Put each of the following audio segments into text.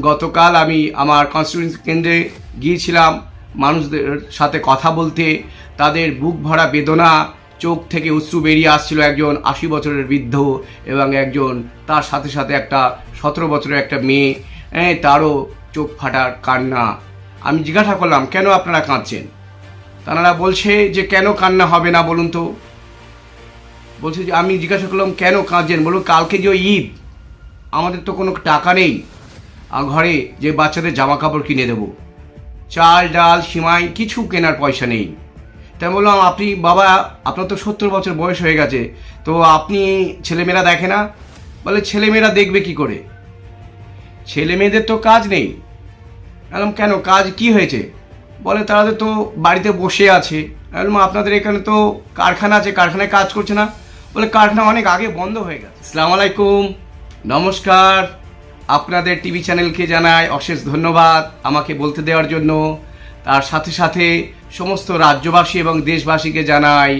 গতকাল আমি আমার কনস্টিটিউন্সি কেন্দ্রে গিয়েছিলাম মানুষদের সাথে কথা বলতে। তাদের বুক ভরা বেদনা চোখ থেকে অশ্রু বেরিয়ে আসছিল একজন আশি বছরের বৃদ্ধ এবং একজন তার সাথে সাথে একটা সতেরো বছরের একটা মেয়ে। হ্যাঁ, তারও চোখ ফাটার কান্না। আমি জিজ্ঞাসা করলাম কেন আপনারা কাঁদছেন? তারা বলছে যে কেন কান্না হবে না বলুন তো? বলছে যে আমি জিজ্ঞাসা করলাম কেন কাঁদছেন? বলুন কালকে যে ঈদ আমাদের তো কোনো টাকা নেই। ঘরে যে বাচ্চাদের জামা কাপড় কিনে দেবো। চাল, ডাল, সিমাই, কিছু কেনার পয়সা নেই। তাই বললাম, আপনি বাবা, আপনার তো সত্তর বছর বয়স হয়ে গেছে, তো আপনি ছেলেমেয়েরা দেখে না? বলে, ছেলেমেয়েরা দেখবে কি করে? ছেলে মেয়েদের তো কাজ নেই। বললাম, কেন? কাজ কি হয়েছে? বলে, তারা তো বাড়িতে বসে আছে। বললাম, আপনাদের এখানে তো কারখানা আছে, কারখানায় কাজ করছে না? বলে, কারখানা অনেক আগে বন্ধ হয়ে গেছে। আসসালামু আলাইকুম। নমস্কার। আপনাদের টিভি চ্যানেলকে জানাই অশেষ ধন্যবাদ আমাকে বলতে দেওয়ার জন্য। তার সাথে সাথে সমস্ত রাজ্যবাসী এবং দেশবাসীকে জানাই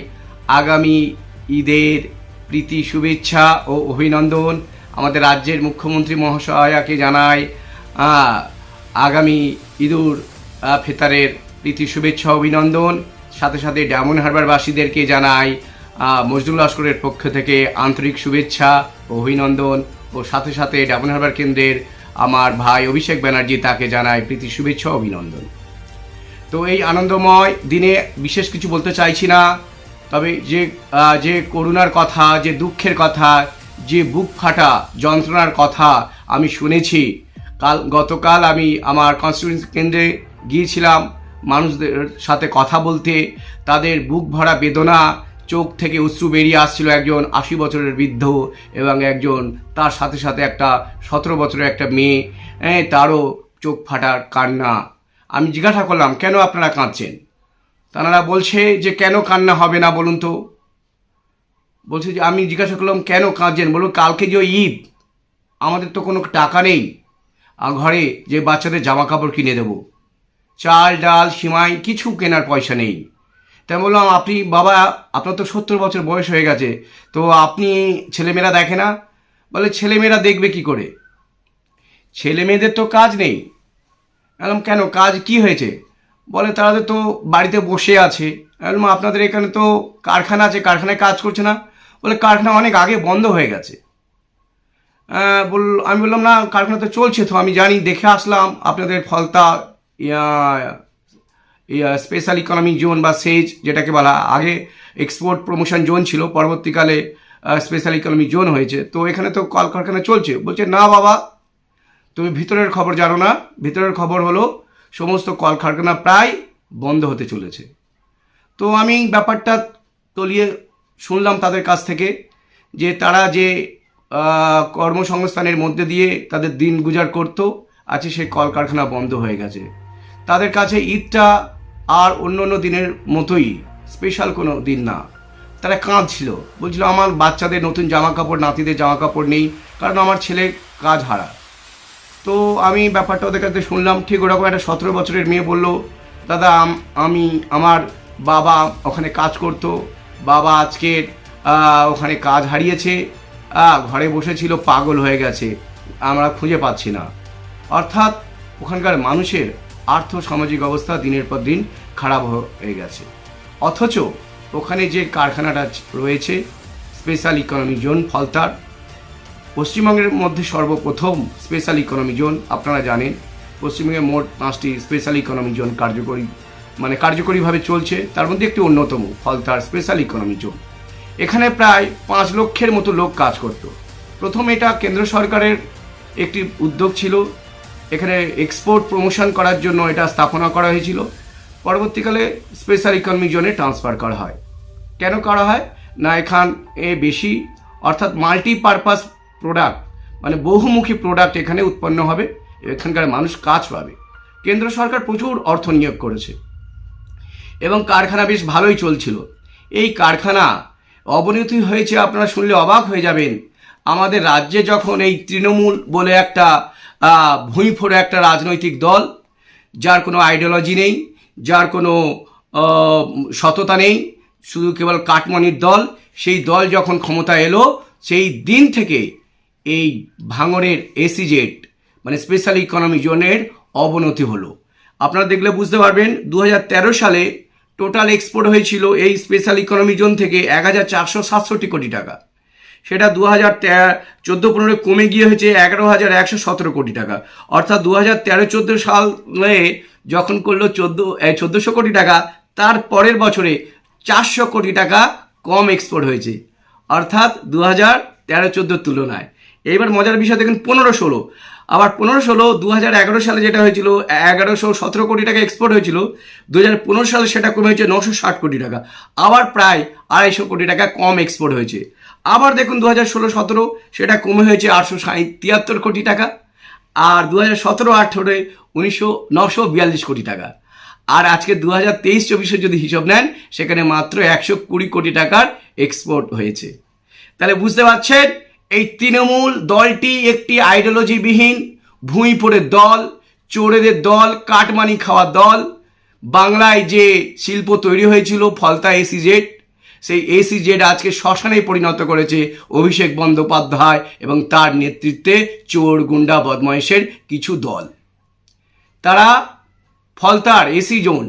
আগামী ঈদের প্রীতি, শুভেচ্ছা ও অভিনন্দন। আমাদের রাজ্যের মুখ্যমন্ত্রী মহাশয়াকে জানাই আগামী ঈদুর ফেতারের প্রীতি, শুভেচ্ছা, অভিনন্দন। সাথে সাথে ডায়মন্ড হারবারবাসীদেরকে জানাই মজদুল লস্করের পক্ষ থেকে আন্তরিক শুভেচ্ছা ও অভিনন্দন। ও সাথে সাথে ডায়মন্ড হারবার কেন্দ্রের আমার ভাই অভিষেক ব্যানার্জি তাকে জানায় প্রীতি শুভেচ্ছা অভিনন্দন। তো এই আনন্দময় দিনে বিশেষ কিছু বলতে চাইছি না, তবে যে যে করুণার কথা, যে দুঃখের কথা, যে বুক ফাটা যন্ত্রণার কথা আমি শুনেছি, কাল, গতকাল আমি আমার কনস্টিটিউন্সি কেন্দ্রে গিয়েছিলাম, মানুষদের সাথে কথা বলতে, তাদের বুক ভরা বেদনা চোখ থেকে অশ্রু বেরিয়ে আসছিল একজন আশি বছরের বৃদ্ধ এবং একজন তার সাথে সাথে একটা সতেরো বছরের একটা মেয়ে। হ্যাঁ, তারও চোখ ফাটার কান্না। আমি জিজ্ঞাসা করলাম কেন আপনারা কাঁদছেন? তারা বলছে যে কেন কান্না হবে না বলুন তো? বলছে যে আমি জিজ্ঞাসা করলাম কেন কাঁদছেন? বলুন কালকে যে ঈদ আমাদের তো কোনো টাকা নেই। আর ঘরে যে বাচ্চাদের জামা কাপড় কিনে দেবো। চাল ডাল সিমাই কিছু কেনার পয়সা নেই। তাই বললাম, আপনি বাবা, আপনার তো সত্তর বছর বয়স হয়ে গেছে, তো আপনি ছেলেমেয়েরা দেখে না? বলে, ছেলেমেয়েরা দেখবে কি করে? ছেলে মেয়েদের তো কাজ নেই। বললাম, কেন? কাজ কি হয়েছে? বলে, তারা তো বাড়িতে বসে আছে। বললাম, আপনাদের এখানে তো কারখানা আছে, কারখানায় কাজ করছে না? বলে, কারখানা অনেক আগে বন্ধ হয়ে গেছে। বল, আমি বললাম, না, কারখানা তো চলছে তো, আমি জানি, দেখে আসলাম, আপনাদের ফলতা স্পেশাল ইকোনমিক জোন বা সেজ যেটাকে বলা আগে এক্সপোর্ট প্রমোশন জোন ছিল, পরবর্তীকালে স্পেশাল ইকোনমিক জোন হয়েছে। তো এখানে তো কলকারখানা চলছে। বলছে, না বাবা, তুমি ভিতরের খবর জানো না। ভিতরের খবর হলো, সমস্ত কলকারখানা প্রায় বন্ধ হতে চলেছে। তো আমি ব্যাপারটা তলিয়ে শুনলাম তাদের কাছ থেকে যে তারা যে কর্মসংস্থানের মধ্যে দিয়ে তাদের দিন গুজার করতো, আছে সেই কলকারখানা বন্ধ হয়ে গেছে। তাদের কাছে ঈদটা আর অন্য অন্য দিনের মতোই স্পেশাল কোনো দিন না। তারা কাঁদছিল। বলছিল, আমার বাচ্চাদের নতুন জামা কাপড় নাতিদের জামা কাপড় নেই, কারণ আমার ছেলে কাজ হারা। তো আমি ব্যাপারটা ওদের কাছে শুনলাম। ঠিক ওরকম একটা সতেরো বছরের মেয়ে বলল, দাদা, আমি আমার বাবা ওখানে কাজ করতো। বাবা আজকে ওখানে কাজ হারিয়েছে। ঘরে বসেছিল, পাগল হয়ে গেছে। আমরা খুঁজে পাচ্ছি না। অর্থাৎ ওখানকার মানুষের আর্থ সামাজিক অবস্থা দিনের পর দিন খারাপ হয়ে গেছে। অথচ ওখানে যে কারখানাটা রয়েছে স্পেশাল ইকোনমি জোন ফলতার, পশ্চিমবঙ্গের মধ্যে সর্বপ্রথম স্পেশাল ইকোনমি জোন আপনারা জানেন, পশ্চিমবঙ্গে মোট পাঁচটি স্পেশাল ইকোনমি জোন কার্যকরী মানে কার্যকরীভাবে চলছে, তার মধ্যে একটি অন্যতম, ফলতার স্পেশাল ইকোনমি জোন এখানে প্রায় পাঁচ লক্ষের মতো লোক কাজ করত। প্রথম এটা কেন্দ্র সরকারের একটি উদ্যোগ ছিল এখানে এক্সপোর্ট প্রমোশন করার জন্য এটা স্থাপনা করা হয়েছিল। পরবর্তীকালে স্পেশাল ইকোনমি জোনে ট্রান্সফার করা হয়। কেন করা হয়? না, এখান এ বেশি, অর্থাৎ মাল্টিপারপাস প্রোডাক্ট মানে বহুমুখী প্রোডাক্ট এখানে উৎপন্ন হবে, এখানকার মানুষ কাজ পাবে। কেন্দ্র সরকার প্রচুর অর্থ নিয়োগ করেছে। এবং কারখানা বেশ ভালোই চলছিল। এই কারখানা অবনতি হয়েছে, আপনারা শুনলে অবাক হয়ে যাবেন। আমাদের রাজ্যে যখন এই তৃণমূল বলে একটা ভুঁইফোড়ে একটা রাজনৈতিক দল, যার কোনো আইডিওলজি নেই, যার কোনো সততা নেই, শুধু কেবল কাটমানির দল, সেই দল যখন ক্ষমতা এলো, সেই দিন থেকে এই ভাঙড়ের এসিজেড মানে স্পেশাল ইকোনমি জোনের অবনতি হলো। আপনারা দেখলে বুঝতে পারবেন দু হাজার তেরো সালে টোটাল এক্সপোর্ট হয়েছিল এই স্পেশাল ইকোনমি জোন থেকে এক হাজার চারশো সাতষট্টি কোটি টাকা। সেটা দু হাজার চোদ্দ পনেরো কমে গিয়ে হয়েছে এগারো হাজার একশো সতেরো কোটি টাকা। অর্থাৎ দু হাজার তেরো চোদ্দ সালে যখন করল চোদ্দ চোদ্দোশো কোটি টাকা, তার পরের বছরে চারশো কোটি টাকা কম এক্সপোর্ট হয়েছে। অর্থাৎ দু হাজার তেরো চোদ্দোর তুলনায়। এইবার মজার বিষয় দেখুন, পনেরো ষোলো। আবার পনেরো ষোলো দু হাজার এগারো সালে যেটা হয়েছিল, এগারোশো সতেরো কোটি টাকা এক্সপোর্ট হয়েছিল দু হাজার পনেরো সালে সেটা কমে হয়েছে নশো ষাট কোটি টাকা। আবার প্রায় আড়াইশো কোটি টাকা কম এক্সপোর্ট হয়েছে। আবার দেখুন দু হাজার ষোলো সতেরো, সেটা কমে হয়েছে আটশো তিয়াত্তর কোটি টাকা। আর দু হাজার সতেরো, আঠেরোয় উনিশশো নশো বিয়াল্লিশ কোটি টাকা। আর আজকে দু হাজার তেইশ, চব্বিশে যদি হিসাব নেন, সেখানে মাত্র একশো কুড়ি কোটি টাকার এক্সপোর্ট হয়েছে। তাহলে বুঝতে পারছেন, এই তৃণমূল দলটি একটি আইডিওলজিবিহীন ভুঁইপোড়ের দল, চোরেদের দল, কাটমানি খাওয়া দল। বাংলায় যে শিল্প তৈরি হয়েছিল, ফলতা এসিজেড সেই এসিজেড আজকে শ্মশানে পরিণত করেছে অভিষেক বন্দ্যোপাধ্যায় এবং তার নেতৃত্বে চোর, গুন্ডা বদমাইশের কিছু দল। তারা ফলতার এসি জোন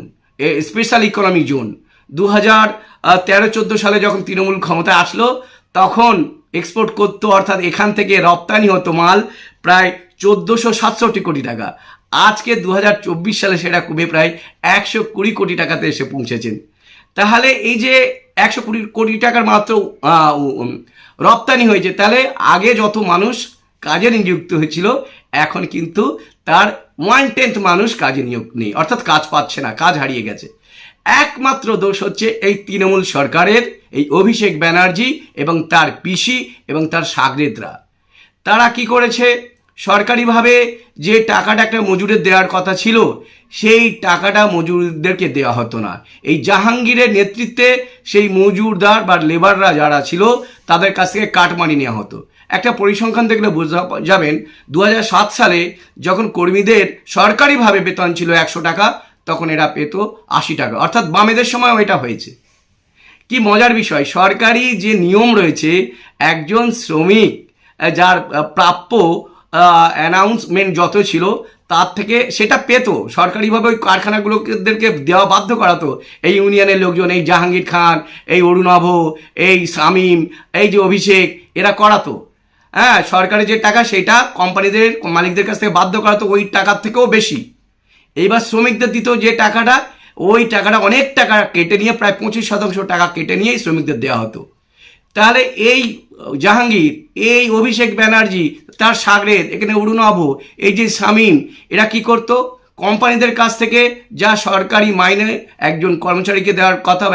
স্পেশাল ইকোনমিক জোন। দু হাজার তেরো, চোদ্দ সালে যখন তৃণমূল ক্ষমতায় আসলো, তখন এক্সপোর্ট করতো অর্থাৎ এখান থেকে রপ্তানি হতো মাল প্রায় চোদ্দোশো সাতষট্টি কোটি টাকা। আজকে দু হাজার চব্বিশ সালে সেটা কমে প্রায় একশো কুড়ি কোটি টাকাতে এসে পৌঁছেছেন। তাহলে এই যে একশো কুড়ি কোটি টাকার মাত্র রপ্তানি হয়েছে, তাহলে আগে যত মানুষ কাজে নিযুক্ত হয়েছিল, এখন কিন্তু তার ওয়ান টেন্থ মানুষ কাজে নিয়োগ নেই, অর্থাৎ কাজ পাচ্ছে না, কাজ হারিয়ে গেছে। একমাত্র দোষ হচ্ছে এই তৃণমূল সরকারের, এই অভিষেক ব্যানার্জি এবং তার পিসি এবং তার সাগরেদরা। তারা কি করেছে? সরকারিভাবে যে টাকাটা একটা মজুরের দেওয়ার কথা ছিল, সেই টাকাটা মজুরদেরকে দেওয়া হতো না। এই জাহাঙ্গীরের নেতৃত্বে সেই মজুরদার বা লেবাররা যারা ছিল, তাদের কাছ থেকে কাটমানি নেওয়া হতো। একটা পরিসংখ্যান দেখলে বোঝা যাবেন দু হাজার সাত সালে যখন কর্মীদের সরকারিভাবে বেতন ছিল একশো টাকা, তখন এরা পেত আশি টাকা। অর্থাৎ বামেদের সময়ও এটা হয়েছে। কি মজার বিষয়, সরকারি যে নিয়ম রয়েছে, একজন শ্রমিক, যার প্রাপ্য অ্যানাউন্সমেন্ট যত ছিল, তার থেকে সেটা পেত। সরকারিভাবে ওই কারখানাগুলোদেরকে দেওয়া বাধ্য করাতো এই ইউনিয়নের লোকজন, এই জাহাঙ্গীর খান, এই অরুণাভ, এই শামীম, এই যে অভিষেক, এরা করাতো হ্যাঁ সরকারের যে টাকা, সেটা কোম্পানিদের, মালিকদের কাছ থেকে বাধ্য করাতো ওই টাকার থেকেও বেশি। এইবার শ্রমিকদের দিত যে টাকাটা, ওই টাকাটা অনেক টাকা কেটে নিয়ে, প্রায় পঁচিশ শতাংশ টাকা কেটে নিয়েই শ্রমিকদের দেওয়া হতো। তাহলে এই জাহাঙ্গীর, এই অভিষেক ব্যানার্জি, তার সাগরেদ এখানে অরুণাভ, এই যে শামীম, এরা কি করতো? কোম্পানিদের কাছ থেকে যা সরকারি মাইনে একজন কর্মচারীকে দেওয়ার কথা